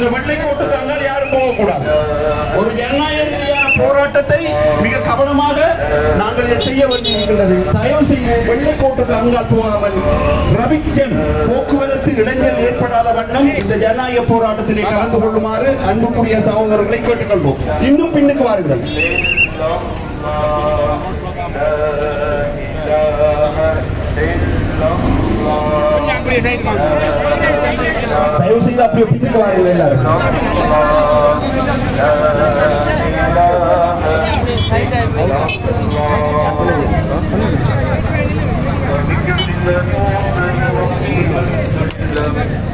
இந்த வெள்ளை கோட்டுக்கு அங்கால் யாரும் போகக்கூடாது. ஒரு ஜனநாயக ரீதியான போராட்டத்தை மிக கவனமாக நாங்கள் இதை செய்ய வேண்டியிருக்கின்றது. தயவு செய்து வெள்ளை கோட்டுக்கு அங்கால் போகாமல் ரவிக்கன் போக்குவரத்து இடைஞ்சல் ஏற்படாத வண்ணம் இந்த ஜனநாயக போராட்டத்திலே கலந்து கொள்ளுமாறு அன்புக்குரிய சகோதரர்களை கேட்டுக்கொள்வோம். இன்னும் பின்னுக்கு வாருங்கள். கொஞ்சம் அப்படியே side வாங்க. தயவு செய்து அப்படியே பின்னுக்கு வாருங்கள் எல்லாரும்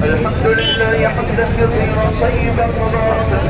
الحمد لله حمدا كثيرا طيبا مباركا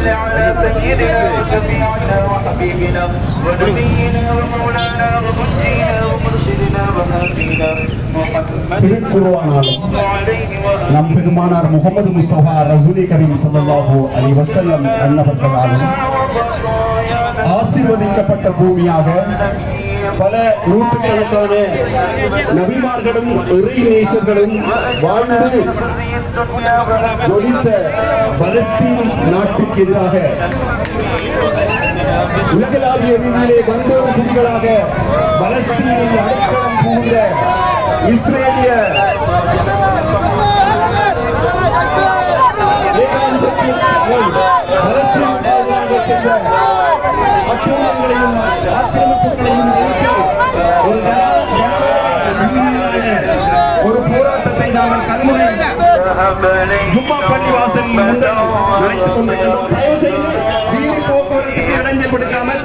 صل على سيدنا وشفيعنا وحبيبنا ونبينا ومولانا ومنجينا ومرشدنا وهادينا محمد திருக்குருவானாலும் صلى الله عليه وآله நம் பெருமானார் முகமது முஸ்தபா ரசூலி கரீம் ஸல்லல்லாஹு அலைஹி வஸல்லம் அன்னப்பட்டதாலும் ஆசீர்வதிக்கப்பட்ட பூமியாக பல நூற்றுக்கணக்கான நபிமார்களும் இறை நேசர்களும் வாழ்ந்து ஒழித்த பலஸ்தீன் நாட்டுக்கு எதிராக உலகளாவிய ரீதியிலே வந்தோர் குடிகளாக பலஸ்தீனில் அடைக்கலம் புகுந்த இஸ்ரேலிய பலஸ்தீன் பாதுகாக்கச் சென்ற அக்கிரமங்களையும் ஆக்கிரமிப்புகளையும் எதிர்த்து ஒரு ஜன- ஜனநாயக ரீதியிலான ஒரு போராட்டத்தை நாங்கள் கண்முனை ஜும்மா பள்ளி வாசலில் முன்னர் நடத்திக் கொண்டிருக்கிறோம் தயவு செய்து வீதி போக்குவரத்துக்கு இடைஞ்சல் கொடுக்காமல்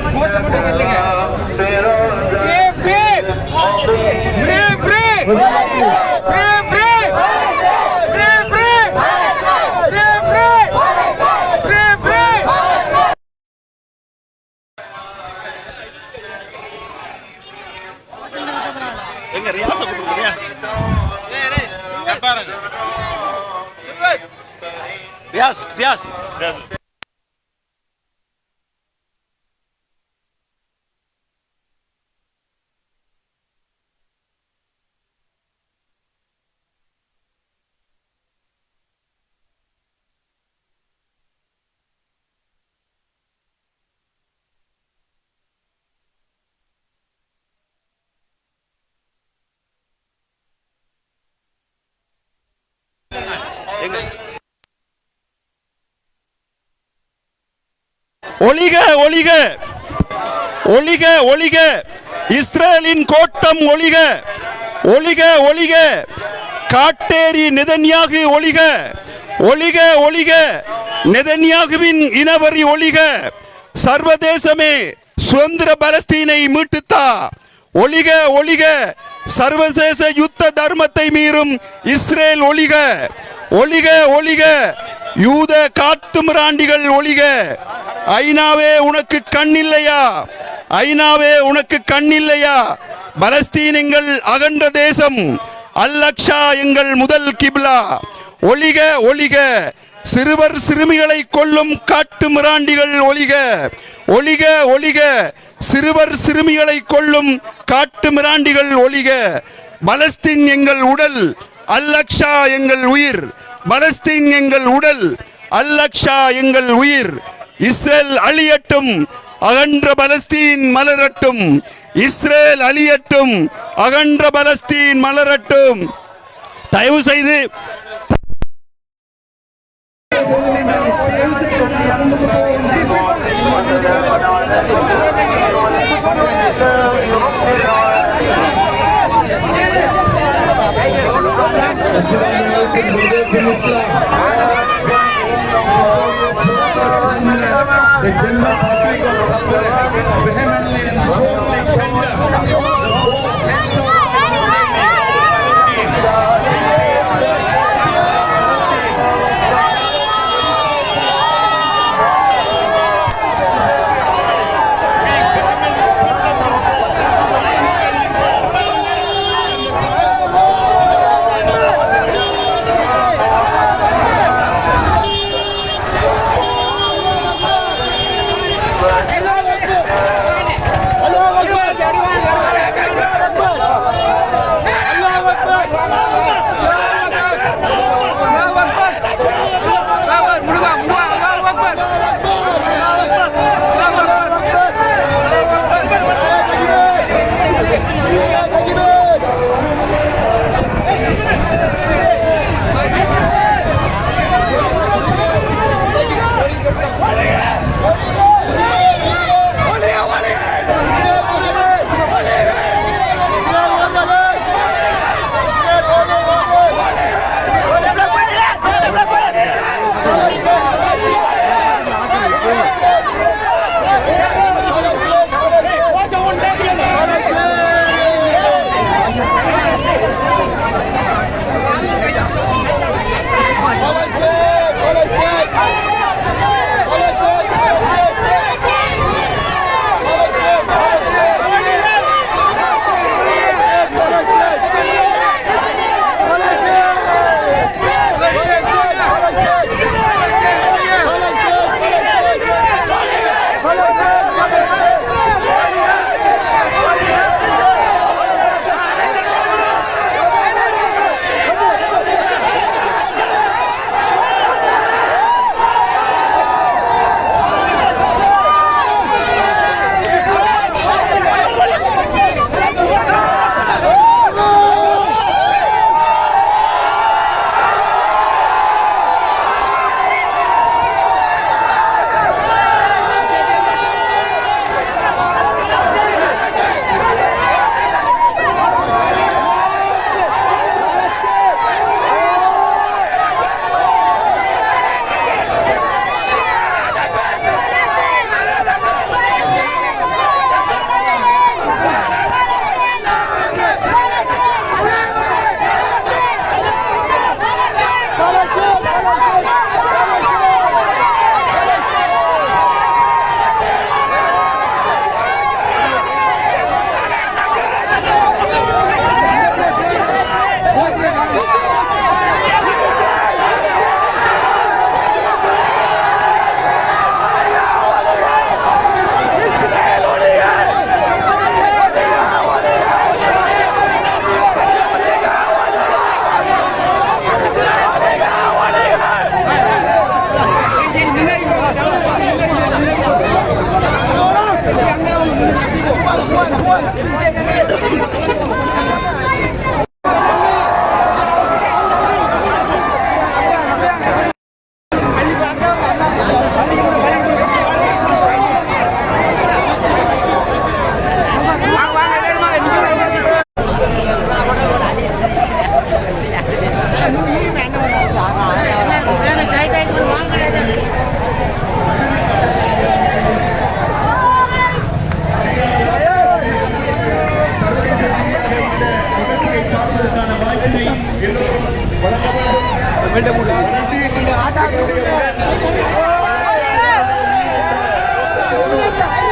எங்க ரியாச கொடுக்குறியா பாருங்க Yes, yes. yes. ஒளிக ஒளிக ஒளிக ஒளிக இஸ்ரேலின் கோட்டம் ஒளிக ஒளிக ஒளிக காட்டேரி நெதன்யாகு ஒளிக ஒளிக ஒளிக நெதன்யாகுவின் இனவரி ஒளிக சர்வதேசமே சுதந்திர பலஸ்தீனை மீட்டுத்தா. ஒளிக ஒளிக சர்வதேச யுத்த தர்மத்தை மீறும் இஸ்ரேல் ஒளிக ஒளிக ஒளிக யூத காட்டுமிராண்டிகள் ஒளிக ஐநாவே உனக்கு கண் இல்லையா ஐநாவே உனக்கு கண் இல்லையா பலஸ்தீன் எங்கள் அகன்ற தேசம் அல்லக்ஷா எங்கள் முதல் கிப்லா. ஒளிக ஒளிக சிறுவர் சிறுமிகளை கொல்லும் காட்டு மிராண்டிகள் ஒளிக ஒளிக ஒளிக சிறுவர் சிறுமிகளை கொல்லும் காட்டு மிராண்டிகள் ஒளிக பலஸ்தீன் எங்கள் உடல் அல்லக்ஷா எங்கள் உயிர். பலஸ்தீன் எங்கள் உடல் அல்லக்ஷா எங்கள் உயிர். இஸ்ரேல் அழியட்டும் அகன்ற பலஸ்தீன் மலரட்டும். இஸ்ரேல் அழியட்டும் அகன்ற பலஸ்தீன் மலரட்டும். தயவு செய்து Assalamu alaikum brothers in Islam. The General Public of Calcutta vehemently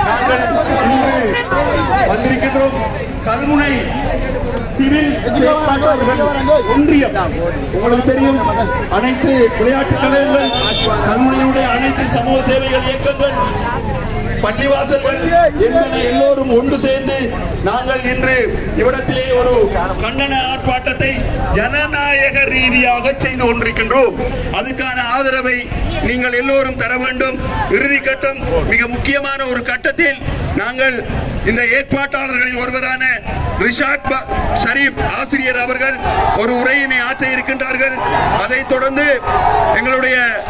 நாங்கள் வந்திருக்கின்றோம். கல்முனை சிவில் ஒன்றியம் உங்களுக்கு தெரியும் அனைத்து விளையாட்டு கழகங்கள் கல்முனையுடைய அனைத்து சமூக சேவைகள் இயக்கங்கள் பள்ளிவாசல்கள் என்பன எல்லோரும் ஒன்று சேர்ந்து நாங்கள் இன்று இவ்விடத்திலே ஒரு கண்டன ஆர்ப்பாட்டத்தை ஜனநாயக ரீதியாக செய்து கொண்டிருக்கின்றோம். அதுக்கான ஆதரவை நீங்கள் எல்லோரும் தர வேண்டும். இறுதி கட்டம் மிக முக்கியமான ஒரு கட்டத்தில் நாங்கள் இந்த ஏற்பாட்டாளர்களில் ஒருவரான ரிஷாட் ப- ஷரீப் ஆசிரியர் அவர்கள் ஒரு உரையினை ஆற்ற இருக்கின்றார்கள். அதைத் தொடர்ந்து எங்களுடைய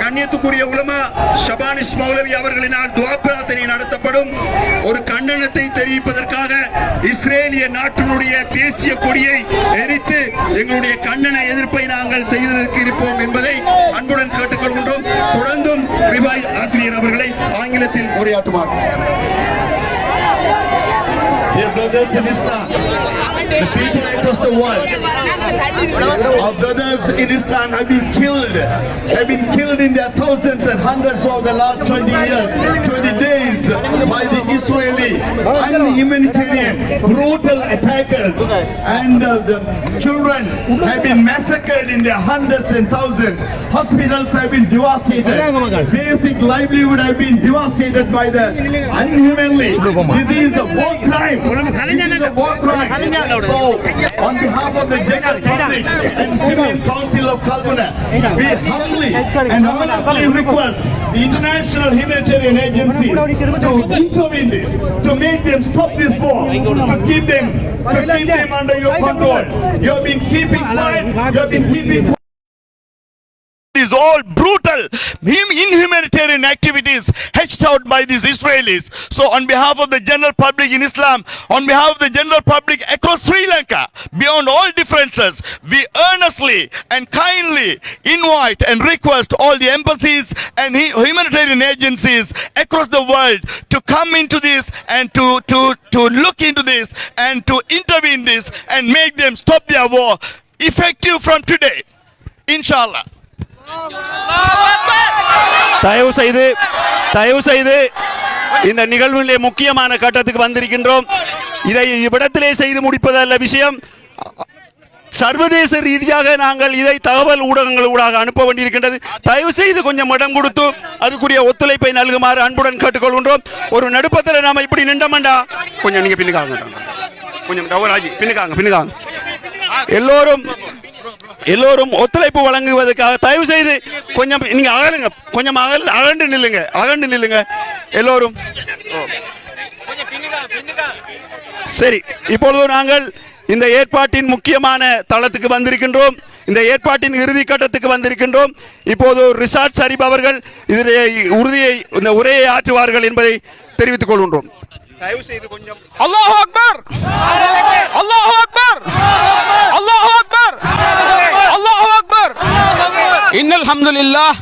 கண்ணியத்துக்குரிய உலமா ஷபானிஸ் மௌலவி அவர்களினால் துவா பிரார்த்தனை நடத்தப்படும். ஒரு கண்டனத்தை தெரிவிப்பதற்காக இஸ்ரேலிய நாட்டினுடைய தேசிய கொடியை எரித்து எங்களுடைய கண்டன எதிர்ப்பை நாங்கள் செய்வதற்கு இருப்போம் என்பதை அன்புடன் கேட்டுக்கொள்கின்றோம். தொடர்ந்தும் ரிவாய் ஆசிரியர் அவர்களை ஆங்கிலத்தில் உரையாற்றுமாறு. Dear brothers in Islam, the people across the world, our brothers in Islam have been killed, have been killed in their thousands and hundreds over the last 20 years, 20 days by the Israeli unhumanitarian, brutal attackers. And uh, the children have been massacred in their hundreds and thousands. Hospitals have been devastated. Basic livelihood have been devastated by the unhumanly. This is a war crime. This is war crime. So, on behalf of the general public and civil council of Kalbuna, we humbly and honestly request the international humanitarian agencies to intervene this, to make them stop this war, to keep them, to keep them under your control. You have been keeping quiet. You have been keeping is all brutal, hum- inhumanitarian activities hatched out by these Israelis. So, on behalf of the general public in Islam, on behalf of the general public across Sri Lanka, beyond all differences, we earnestly and kindly invite and request all the embassies and humanitarian agencies across the world to come into this and to, to, to look into this and to intervene this and make them stop their war effective from today. Inshallah. தயவு செய்து தயவு செய்து இந்த நிகழ்விலே முக்கியமான கட்டத்துக்கு வந்திருக்கின்றோம். இதை இவ்விடத்திலே செய்து முடிப்பதல்ல விஷயம். சர்வதேச ரீதியாக நாங்கள் இதை தகவல் ஊடகங்கள் ஊடாக அனுப்ப வேண்டியிருக்கின்றது. தயவு செய்து கொஞ்சம் இடம் கொடுத்து அதுக்குரிய ஒத்துழைப்பை நல்குமாறு அன்புடன் கேட்டுக்கொள்கின்றோம். ஒரு நடுப்பத்தில் நாம இப்படி நின்றமண்டா? கொஞ்சம் நீங்க பின்னுக்காங்க. கொஞ்சம் டவராஜி பின்னுக்காங்க பின்னுக்காங்க. எல்லோரும் எல்லோரும் ஒத்துழைப்பு வழங்குவதற்காக தயவு செய்து கொஞ்சம் நீங்க அகலுங்க. கொஞ்சம் அகல் அகண்டு நில்லுங்க. அகண்டு நில்லுங்க. எல்லோரும். சரி இப்பொழுது நாங்கள் இந்த ஏற்பாட்டின் முக்கியமான தளத்துக்கு வந்திருக்கின்றோம். இந்த ஏற்பாட்டின் இறுதி கட்டத்துக்கு வந்திருக்கின்றோம். இப்போது ரிசார்ட் சரிப் அவர்கள் இதில் உறுதியை இந்த உரையை ஆற்றுவார்கள் என்பதை தெரிவித்துக் கொள்கின்றோம். தயவு செய்து கொஞ்சம். அல்லாஹ் அக்பர்! அல்லாஹ் அக்பர்! அல்லாஹ் ইন্নালহামদুলিল্লাহ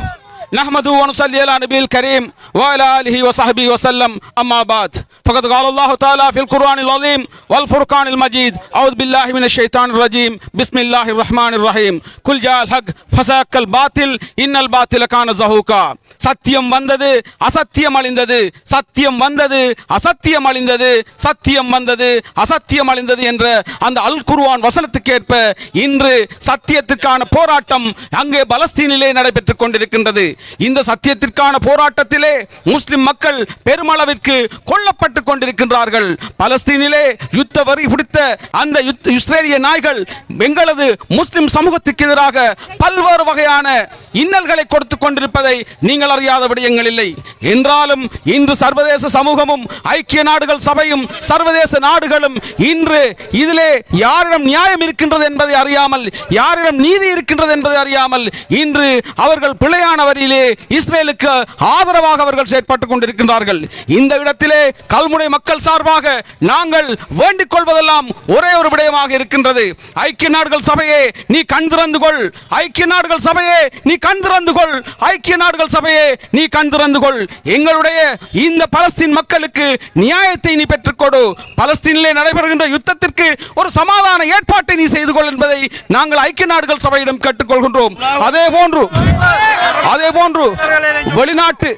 نحمده ونصلي على نبي الكريم وعلى اله وصحبه وسلم اما بعد فقد قال الله تعالى في القران العظيم والفرقان المجيد اعوذ بالله من الشيطان الرجيم بسم الله الرحمن الرحيم كل جاء الحق فساق الباطل ان الباطل كان زهوقا சத்தியம் வந்தது அசத்தியம் அழிந்தது சத்தியம் வந்தது அசத்தியம் அழிந்தது சத்தியம் வந்தது அசத்தியம் அழிந்தது என்ற அந்த அல் குர்ஆன் வசனத்துக்கேற்ப இன்று சத்தியத்திற்கான போராட்டம் அங்கே பலஸ்தீனிலே நடைபெற்றுக் கொண்டிருக்கின்றது இந்த சத்தியத்திற்கான போராட்டத்திலே முஸ்லிம் மக்கள் பெருமளவிற்கு கொல்லப்பட்டு கொண்டிருக்கின்றார்கள். பலஸ்தீனிலே யுத்த வரி பிடித்த அந்த இஸ்ரேலிய நாய்கள் எங்களது முஸ்லிம் சமூகத்துக்கு எதிராக பல்வேறு வகையான இன்னல்களை கொடுத்து கொண்டிருப்பதை நீங்கள் அறியாத விடயங்கள் இல்லை. என்றாலும் இன்று சர்வதேச சமூகமும் ஐக்கிய நாடுகள் சபையும் சர்வதேச நாடுகளும் இன்று இதிலே யாரிடம் நியாயம் இருக்கின்றது என்பதை அறியாமல் யாரிடம் நீதி இருக்கின்றது என்பதை அறியாமல் இன்று அவர்கள் பிழையான வரியிலே இஸ்ரேலுக்கு ஆதரவாக அவர்கள் செயற்பட்டுக் கொண்டிருக்கின்றார்கள். இந்த இடத்திலே கல்முனை மக்கள் சார்பாக நாங்கள் வேண்டிக் கொள்வதெல்லாம் ஒரே ஒரு விடயமாக இருக்கின்றது. ஐக்கிய நாடுகள் சபையே நீ கண் திறந்து கொள். ஐக்கிய நாடுகள் சபையே நீ கண் திறந்து கொள். ஐக்கிய நாடுகள் சபையே நீ கண் திறந்து கொள். எங்களுடைய இந்த பலஸ்தீன் மக்களுக்கு நியாயத்தை நீ பெற்றுக்கொடு பலஸ்தீனிலே நடைபெறுகின்ற யுத்தத்திற்கு ஒரு சமாதான ஏற்பாட்டை நீ செய்து கொள் என்பதை நாங்கள் ஐக்கிய நாடுகள் சபையிடம் கேட்டுக்கொள்கின்றோம் அதே போன்று அதே போன்று வெளிநாட்டு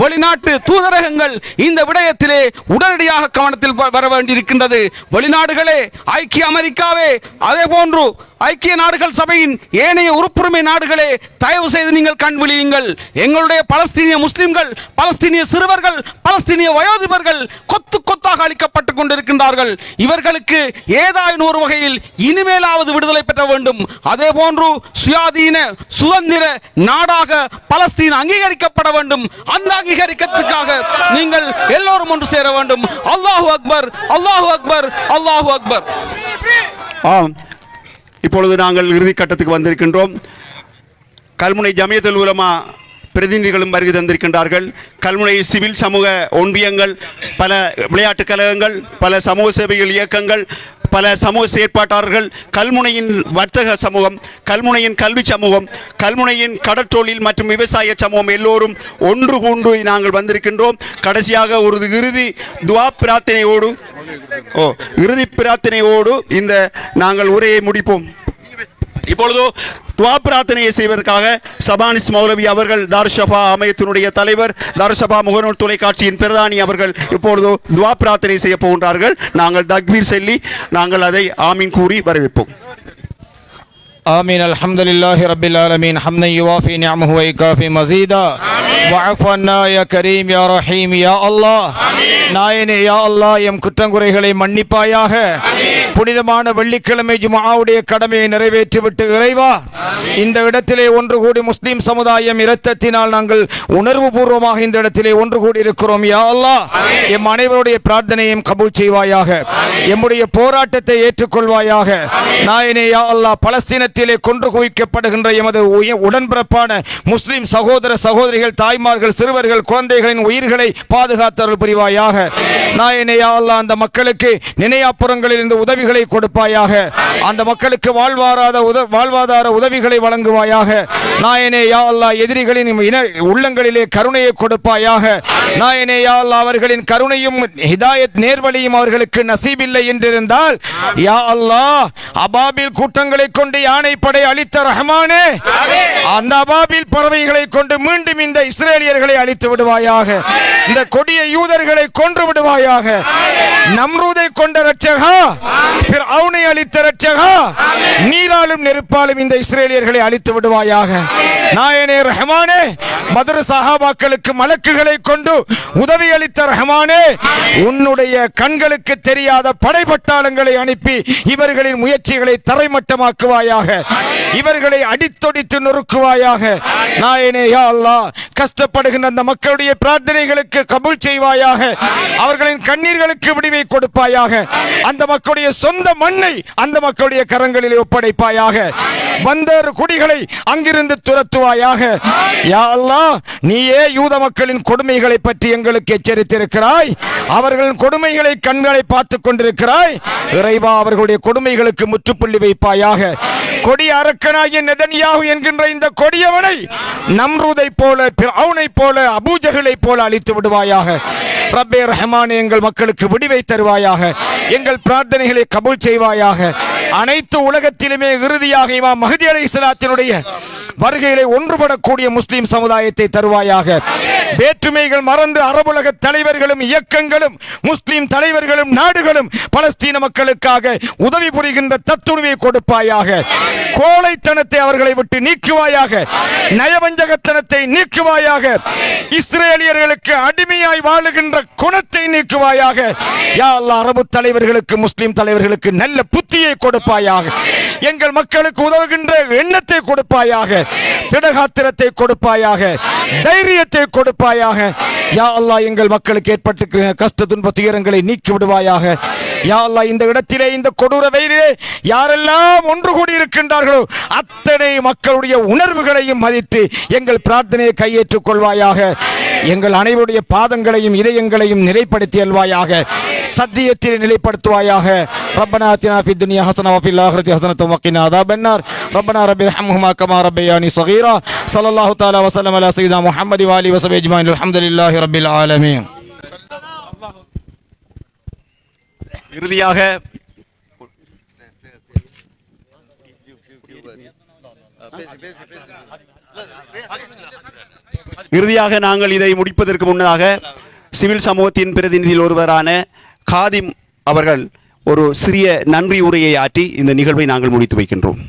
வெளிநாட்டு தூதரகங்கள் இந்த விடயத்திலே உடனடியாக கவனத்தில் வர வேண்டியிருக்கின்றது. வெளிநாடுகளே ஐக்கிய அமெரிக்காவே அதே போன்று ஐக்கிய நாடுகள் சபையின் ஏனைய உறுப்புரிமை நாடுகளே தயவு செய்து நீங்கள் கண் விழியுங்கள். எங்களுடைய பலஸ்தீனிய முஸ்லிம்கள் பலஸ்தீனிய சிறுவர்கள் பலஸ்தீனிய வயோதிபர்கள் கொத்து கொத்தாக அளிக்கப்பட்டுக் கொண்டிருக்கின்றார்கள். இவர்களுக்கு ஏதாயின் ஒரு வகையில் இனிமேலாவது விடுதலை பெற்ற வேண்டும். அதே போன்று சுயாதீன சுதந்திர நாடாக பாலஸ்தீன் அங்கீகரிக்கப்பட வேண்டும். அந்த அங்கீகரிக்கத்துக்காக நீங்கள் எல்லோரும் ஒன்று சேர வேண்டும். அல்லாஹு அக்பர் அல்லாஹு அக்பர் அல்லாஹு அக்பர். ஆம். இப்பொழுது நாங்கள் இறுதி கட்டத்துக்கு வந்திருக்கின்றோம். கல்முனை ஜமியத்துல் உலமா பிரதிநிதிகளும் வருகை தந்திருக்கின்றார்கள். கல்முனை சிவில் சமூக ஒன்றியங்கள் பல விளையாட்டுக் கழகங்கள் பல சமூக சேவைகள் இயக்கங்கள் பல சமூக செயற்பாட்டாளர்கள் கல்முனையின் வர்த்தக சமூகம் கல்முனையின் கல்வி சமூகம் கல்முனையின் கடற்றொழில் மற்றும் விவசாய சமூகம் எல்லோரும் ஒன்று கூண்டு நாங்கள் வந்திருக்கின்றோம். கடைசியாக ஒரு இறுதி துவா பிரார்த்தனையோடு ஓ இறுதி பிரார்த்தனையோடு இந்த நாங்கள் உரையை முடிப்போம். இப்பொழுது துவா பிரார்த்தனையை செய்வதற்காக சபானிஸ் மௌலவி அவர்கள் தாருஷபா அமையத்தினுடைய தலைவர் தாருஷபா முகநூல் தொலைக்காட்சியின் பிரதானி அவர்கள் இப்பொழுது துவா பிரார்த்தனை செய்ய போகின்றார்கள் நாங்கள் தக்பீர் சொல்லி நாங்கள் அதை ஆமீன் கூறி வரவேற்போம் آمين الحمد لله رب العالمين حمدا يوافي نعمه ويكافي مزيدا وعف عنا يا كريم يا رحيم يا الله நாயனே யா அல்லாஹ் எம் குற்றங்குறைகளை மன்னிப்பாயாக. புனிதமான வெள்ளிக்கிழமை ஜுமாவுடைய கடமையை நிறைவேற்றிவிட்டு இறைவா. இந்த இடத்திலே ஒன்று கூடி முஸ்லிம் சமுதாயம் இரத்தத்தினால் நாங்கள் உணர்வு பூர்வமாக இந்த இடத்திலே ஒன்று கூடி இருக்கிறோம் யா அல்லாஹ். எம் அனைவருடைய பிரார்த்தனையும் கபூல் செய்வாயாக. எம்முடைய போராட்டத்தை ஏற்றுக்கொள்வாயாக. நாயனே யா அல்லாஹ் பலஸ்தீனத்திலே கொன்று குவிக்கப்படுகின்ற எமது உடன்பிறப்பான முஸ்லிம் சகோதர சகோதரிகள் தாய்மார்கள் சிறுவர்கள் குழந்தைகளின் உயிர்களை பாதுகாத்தருள் புரிவாயாக. நாயனே யா அந்த மக்களுக்கு நினையாப்புறங்களில் இருந்து உதவிகளை கொடுப்பாயாக. அந்த மக்களுக்கு வாழ்வாராத வாழ்வாதார உதவிகளை வழங்குவாயாக. நாயனே யா அல்லா எதிரிகளின் இன உள்ளங்களிலே கருணையை கொடுப்பாயாக. நாயனே யா அல்லா அவர்களின் கருணையும் ஹிதாயத் நேர்வழியும் அவர்களுக்கு நசீபில்லை என்றிருந்தால் யா அல்லாஹ் அபாபில் கூட்டங்களை கொண்டு யானை படை அளித்த ரஹ்மானே அந்த அபாபில் பறவைகளை கொண்டு மீண்டும் இந்த இஸ்ரேலியர்களை அழித்து விடுவாயாக. இந்த கொடிய யூதர்களை கொன்று விடுவாயாக. நம்ரூதை கொண்ட ரட்சகா அவனை அழித்த ரட்சகா நீராலும் நெருப்பாலும் இந்த இஸ்ரேலியர்களை அழித்து விடுவாயாக. நாயனே ரஹ்மானே மதுர சஹாபாக்களுக்கு மலக்குகளை கொண்டு உதவி அளித்த ரஹ்மானே உன்னுடைய கண்களுக்கு தெரியாத படைபட்டாளங்களை அனுப்பி இவர்களின் முயற்சிகளை தரைமட்டமாக்குவாயாக. இவர்களை அடித்தொடித்து நொறுக்குவாயாக. நாயனே யா அல்லாஹ் கஷ்டப்படுகின்ற அந்த மக்களுடைய பிரார்த்தனைகளுக்கு கபூல் செய்வாயாக. அவர்களின் கண்ணீர்களுக்கு விடிவை கொடுப்பாயாக. அந்த மக்களுடைய சொந்த மண்ணை அந்த மக்களுடைய கரங்களில் ஒப்படைப்பாயாக. வந்தேறு குடிகளை அங்கிருந்து துரத்துவாயாக. யா நீயே யூத மக்களின் கொடுமைகளை பற்றி எங்களுக்கு எச்சரித்திருக்கிறாய். அவர்களின் கொடுமைகளை கண்களை பார்த்துக் கொண்டிருக்கிறாய். இறைவா அவர்களுடைய கொடுமைகளுக்கு முற்றுப்புள்ளி வைப்பாயாக. கொடிய அரக்கனாகிய நெதன்யாகு என்கின்ற இந்த கொடியவனை நம்ருதை போல அவனை போல அபூஜகளை போல அழித்து விடுவாயாக. ரப்பே ரஹமான் எங்கள் மக்களுக்கு விடிவை தருவாயாக. எங்கள் பிரார்த்தனைகளை கபூல் செய்வாயாக. அனைத்து உலகத்திலுமே இறுதியாக இவா மஹதி அலை இஸ்லாத்தினுடைய வருகையிலே ஒன்றுபடக்கூடிய முஸ்லீம் சமுதாயத்தை தருவாயாக. வேற்றுமைகள் மறந்து அரபுலக தலைவர்களும் இயக்கங்களும் முஸ்லிம் தலைவர்களும் நாடுகளும் பலஸ்தீன மக்களுக்காக உதவி புரிகின்ற தத்துணவை கொடுப்பாயாக. கோழைத்தனத்தை அவர்களை விட்டு நீக்குவாயாக. நயவஞ்சகத்தனத்தை நீக்குவாயாக. இஸ்ரேலியர்களுக்கு அடிமையாய் வாழுகின்ற குணத்தை நீக்குவாயாக. யா அரபு தலைவர்களுக்கு முஸ்லிம் தலைவர்களுக்கு நல்ல புத்தியை கொடுப்பாயாக. எங்கள் மக்களுக்கு உதவுகின்ற எண்ணத்தை கொடுப்பாயாக. திடகாத்திரத்தை கொடுப்பாயாக. தைரியத்தை கொடுப்பாயாக யா அல்லா எங்கள் மக்களுக்கு ஏற்பட்டு கஷ்ட துன்ப துயரங்களை நீக்கி விடுவாயாக. யா அல்லா இந்த இடத்திலே இந்த கொடூர வெயிலே யாரெல்லாம் ஒன்று கூடி இருக்கின்றார்களோ அத்தனை மக்களுடைய உணர்வுகளையும் மதித்து எங்கள் பிரார்த்தனையை கையேற்றுக் கொள்வாயாக. எங்கள் அனைவருடைய பாதங்களையும் இதயங்களையும் நிலைப்படுத்தி அல்வாயாக சத்தியத்தில் நிலைப்படுத்துவாயாக. ரப்பனா அத்தினா ஃபி துனியா ஹசனா வஃபில் ஆஹிரதி ஹசனத்தும் வக்கினா அதாப் அன்னார் ரப்பனா ரப்பி ரஹ்முஹுமா கமா ரப்பயானி சகீரா. ஸல்லல்லாஹு தஆலா வஸல்லம் அலா சையீதா முஹம்மதி வாலி வஸபி அஜ்மாயின். அல்ஹம்துலில்லாஹி ரப்பில் ஆலமீன். இறுதியாக பேசி பேசி. இறுதியாக நாங்கள் இதை முடிப்பதற்கு முன்னதாக சிவில் சமூகத்தின் பிரதிநிதியில் ஒருவரான காதிம் அவர்கள் ஒரு சிறிய நன்றி உரையை ஆற்றி இந்த நிகழ்வை நாங்கள் முடித்து வைக்கின்றோம்.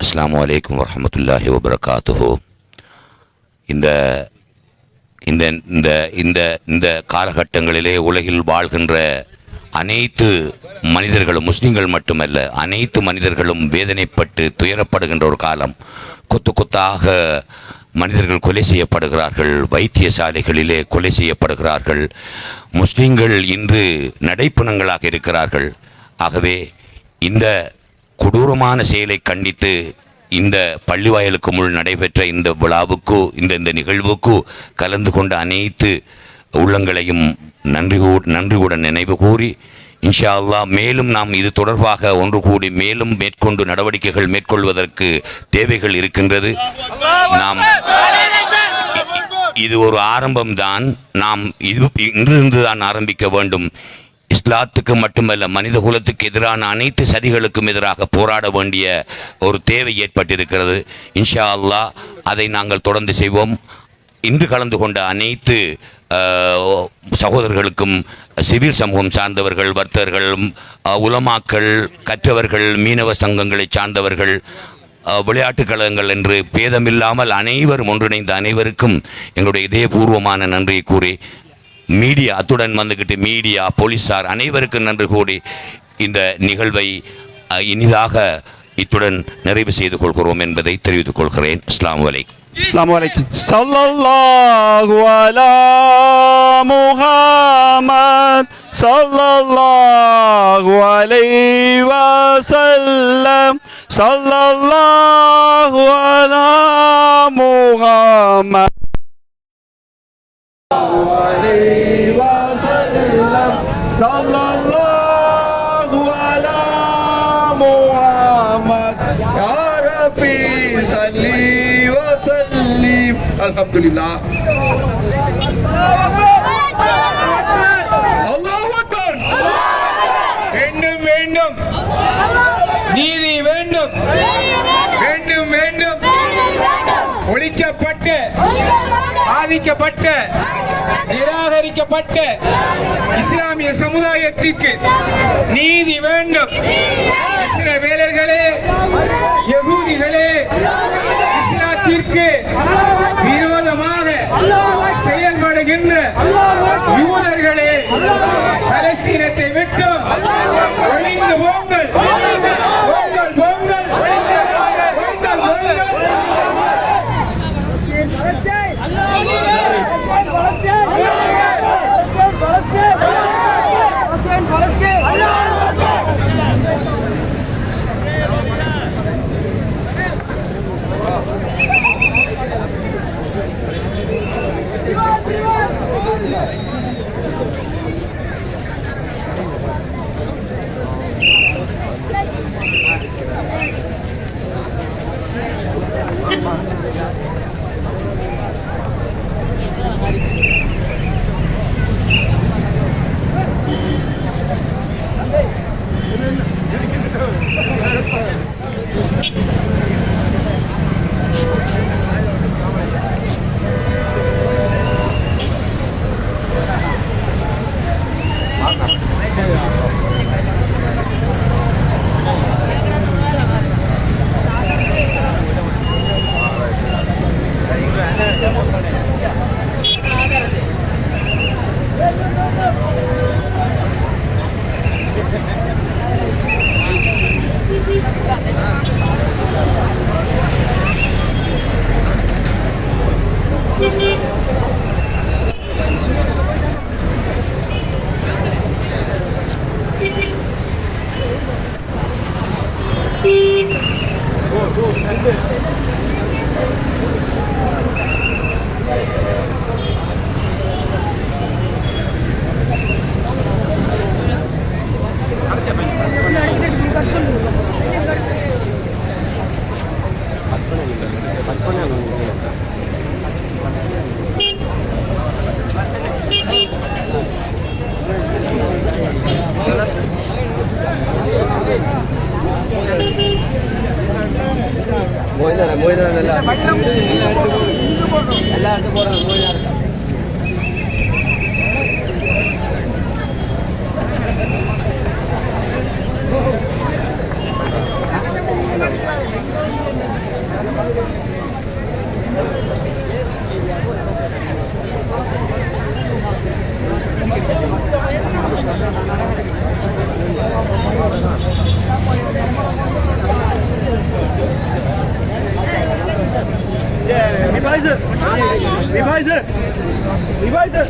அஸ்லாம் வலைக்கம் வரமத்துல்லாஹி வபரகாத்துஹு. இந்த இந்த இந்த இந்த இந்த காலகட்டங்களிலே உலகில் வாழ்கின்ற அனைத்து மனிதர்களும் முஸ்லிம்கள் மட்டுமல்ல அனைத்து மனிதர்களும் வேதனைப்பட்டு துயரப்படுகின்ற ஒரு காலம். கொத்து கொத்தாக மனிதர்கள் கொலை செய்யப்படுகிறார்கள் வைத்தியசாலைகளிலே கொலை செய்யப்படுகிறார்கள் முஸ்லீம்கள் இன்று நடைப்பிணங்களாக இருக்கிறார்கள். ஆகவே இந்த கொடூரமான செயலை கண்டித்து இந்த பள்ளிவாயலுக்கு முள் நடைபெற்ற இந்த விழாவுக்கு இந்த இந்த நிகழ்வுக்கு கலந்து கொண்ட அனைத்து உள்ளங்களையும் நன்றி நன்றியுடன் நினைவு கூறி இன்ஷா அல்லாஹ் மேலும் நாம் இது தொடர்பாக ஒன்று கூடி மேலும் மேற்கொண்டு நடவடிக்கைகள் மேற்கொள்வதற்கு தேவைகள் இருக்கின்றது. நாம் இது ஒரு ஆரம்பம்தான். நாம் இது இன்றிருந்து தான் ஆரம்பிக்க வேண்டும். இஸ்லாத்துக்கு மட்டுமல்ல மனித குலத்துக்கு எதிரான அனைத்து சதிகளுக்கும் எதிராக போராட வேண்டிய ஒரு தேவை ஏற்பட்டிருக்கிறது. இன்ஷா அல்லாஹ் அதை நாங்கள் தொடர்ந்து செய்வோம். இன்று கலந்து கொண்ட அனைத்து சகோதரர்களுக்கும் சிவில் சமூகம் சார்ந்தவர்கள் வர்த்தகர்கள் உலமாக்கள் கற்றவர்கள் மீனவ சங்கங்களை சார்ந்தவர்கள் விளையாட்டுக் கழகங்கள் என்று பேதமில்லாமல் அனைவரும் ஒன்றிணைந்த அனைவருக்கும் எங்களுடைய இதயபூர்வமான நன்றியை கூறி மீடியா அத்துடன் வந்துக்கிட்டு மீடியா போலீஸார் அனைவருக்கும் நன்றி கூடி இந்த நிகழ்வை இனிதாக இத்துடன் நிறைவு செய்து கொள்கிறோம் என்பதை தெரிவித்துக் கொள்கிறேன். அஸ்லாம் வலைக்கம் السلام عليكم. صلى الله على محمد. صلى الله عليه وسلم. صلى الله على محمد. عليه وسلم. صلى அலமதுல்லா வேண்டும் வேண்டும். நீதி வேண்டும். வேண்டும் வேண்டும். ஒழிக்கப்பட்டு ஆதிக்கப்பட்ட நிராகரிக்கப்பட்ட இஸ்லாமிய சமுதாயத்திற்கு நீதி வேண்டும். இஸ்ரவேலர்களே யகூதிகளே இஸ்லாத்திற்கு ஒளிந்து போங்கள் போங்கள் var. எல்லாம் எடுத்து போடுங்க எல்லாம் எடுத்து போடுங்க நோயாக இருக்கா Thank you. Rivijzen! Rivijzen! Rivijzen!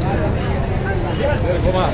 Kom maar.